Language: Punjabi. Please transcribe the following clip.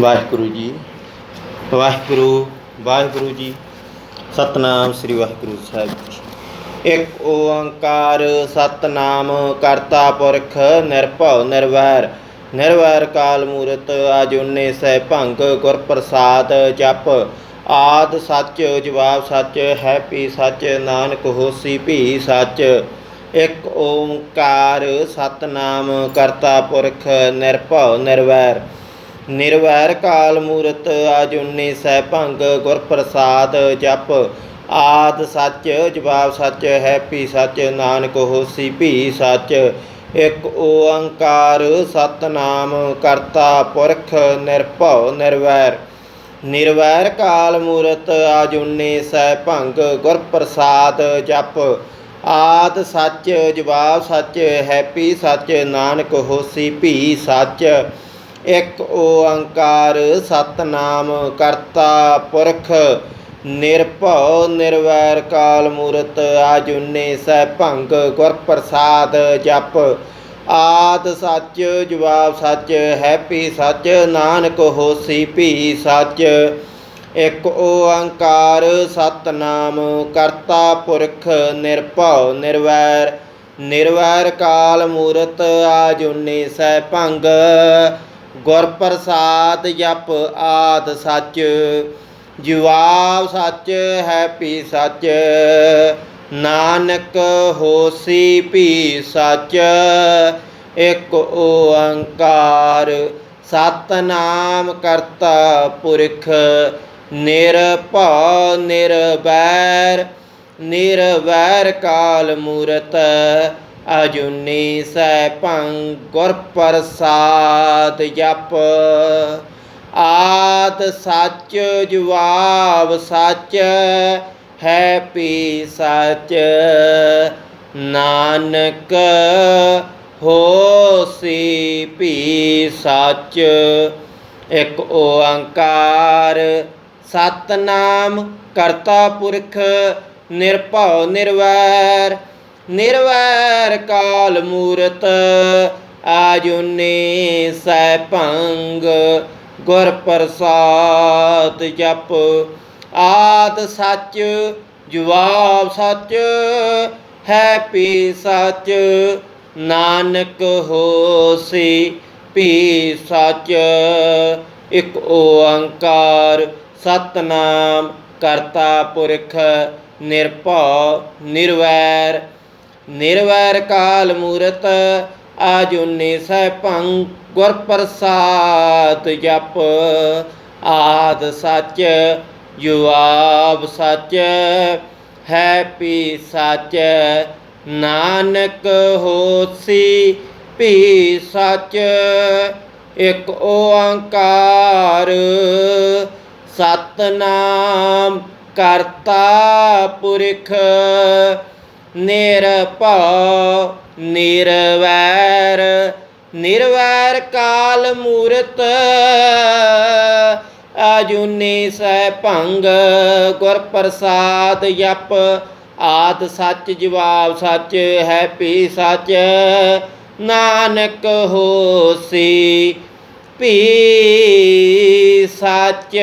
ਵਾਹਿਗੁਰੂ ਜੀ। ਵਾਹਿਗੁਰੂ ਵਾਹਿਗੁਰੂ ਜੀ। ਸਤਨਾਮ ਸ੍ਰੀ ਵਾਹਿਗੁਰੂ ਸਾਹਿਬ ਜੀ। ਇੱਕ ਓੰਕਾਰ ਸਤਨਾਮ ਕਰਤਾ ਪੁਰਖ ਨਿਰਭਉ ਨਿਰਵੈਰ। ਨਿਰਵੈਰ ਕਾਲ ਮੂਰਤ ਆਜੁਨੇ ਸਹਿ ਭੰਗ ਗੁਰ ਪ੍ਰਸਾਦ ਜਪ। ਆਦ ਸੱਚ ਜਵਾਬ ਸੱਚ, ਹੈ ਪੀ ਸੱਚ, ਨਾਨਕ ਹੋਸੀ ਭੀ ਸੱਚ। ਇੱਕ ਓੰਕਾਰ ਸਤਨਾਮ ਕਰਤਾ ਪੁਰਖ ਨਿਰਭਉ ਨਿਰਵੈਰ। ਨਿਰਵੈਰ ਕਾਲ ਮੂਰਤ ਆਜੁਨੀ ਸਹਿ ਭੰਗ, ਗੁਰ ਪ੍ਰਸਾਦ ਜਪ। ਆਦ ਸੱਚ, ਜਵਾਬ ਸੱਚ ਹੈ ਪੀ ਸੱਚ, ਨਾਨਕ ਹੋਸੀ ਭੀ ਸੱਚ। ਇੱਕ ਓੰਕਾਰ ਸਤਨਾਮ ਕਰਤਾ ਪੁਰਖ ਨਿਰਭਉ ਨਿਰਵੈਰ। ਨਿਰਵੈਰ ਕਾਲ ਮੂਰਤ ਆਜੁਨੀ ਸਹਿ ਭੰਗ, ਗੁਰ ਪ੍ਰਸਾਦ ਜਪ। ਆਦ ਸੱਚ, ਜਵਾਬ ਸੱਚ ਹੈ ਪੀ ਸੱਚ, ਨਾਨਕ ਹੋਸੀ ਭੀ ਸੱਚ। ਇੱਕ ਓੰਕਾਰ ਸਤਨਾਮ ਕਰਤਾ ਪੁਰਖ, ਨਿਰਭਉ ਨਿਰਵੈਰ ਕਾਲ ਮੂਰਤ, ਆਜੁਨੇ ਸਹਿ ਭੰਗ ਗੁਰ ਪ੍ਰਸਾਦ ਜਪ। ਆਦ ਸੱਚ ਜਵਾਬ ਸੱਚ, ਹੈਪੀ ਸੱਚ, ਨਾਨਕ ਹੋਸੀ ਭੀ ਸੱਚ। ਇੱਕ ਓੰਕਾਰ ਸਤਨਾਮ ਕਰਤਾ ਪੁਰਖ, ਨਿਰਭਉ ਨਿਰਵੈਰ ਨਿਰਵੈਰ ਕਾਲ ਮੂਰਤ, ਆਜੁਨੇ ਸਹਿ ਭੰਗ। ਗੁਰ ਪ੍ਰਸਾਦ ਜਪ ਆਦ ਸੱਚ ਜਵਾਬ ਸੱਚ ਹੈ ਪੀ ਸੱਚ, ਨਾਨਕ ਹੋਸੀ ਪੀ ਸੱਚ, ਇੱਕ ਓੰਕਾਰ, ਸਤਨਾਮ ਕਰਤਾ ਪੁਰਖ, ਨਿਰਭਉ ਨਿਰਵੈਰ ਨਿਰਵੈਰ ਕਾਲ ਮੂਰਤ ਅਜੁਨੀ ਸੈ ਭੰਗ ਗੁਰ ਪ੍ਰਸਾਦ ਜਪ। ਆਦ ਸੱਚ ਜਵਾਬ ਸੱਚ ਹੈ ਪੀ ਸੱਚ। ਨਾਨਕ ਹੋਸੀ ਭੀ ਸੱਚ। ਇੱਕ ਓੰਕਾਰ ਸਤਨਾਮ ਕਰਤਾ ਪੁਰਖ ਨਿਰਭਉ ਨਿਰਵੈਰ। ਨਿਰਵੈਰ ਕਾਲ ਮੂਰਤ, ਆਜੁਨੇ ਸੈ ਭੰਗ, ਗੁਰ ਪ੍ਰਸਾਦ ਜਪ। ਆਦ ਸੱਚ ਜਵਾਬ ਸੱਚ, ਹੈ ਪੀ ਸੱਚ, ਨਾਨਕ ਹੋਸੀ ਭੀ ਸੱਚ। ਇੱਕ ਓੰਕਾਰ ਸਤਨਾਮ ਕਰਤਾ ਪੁਰਖ ਨਿਰਭਉ ਨਿਰਵੈਰ। ਨਿਰਵੈਰ ਕਾਲ ਮੂਰਤ, ਆਜੁਨੇ ਸਹਿ ਭੰਗ, ਗੁਰ ਪ੍ਰਸਾਦ ਜਪ। ਆਦ ਸੱਚ ਜੁਆਬ ਸੱਚ, ਹੈ ਪੀ ਸੱਚ। ਨਾਨਕ ਹੋਸੀ ਭੀ ਸੱਚ। ਇੱਕ ਓੰਕਾਰ, ਸਤਨਾਮ ਕਰਤਾ ਪੁਰਖ। ਨਿਰਭਉ, ਨਿਰਵੈਰ ਨਿਰਵੈਰ ਕਾਲ ਮੂਰਤ, ਅਜੂਨੀ ਸੈ ਭੰਗ, ਗੁਰ ਪ੍ਰਸਾਦ ਜਪ, ਆਦ ਸੱਚ, ਜਵਾਬ ਸੱਚ ਹੈ ਪੀ ਸੱਚ, ਨਾਨਕ ਹੋਸੀ, ਭੀ ਸੱਚ।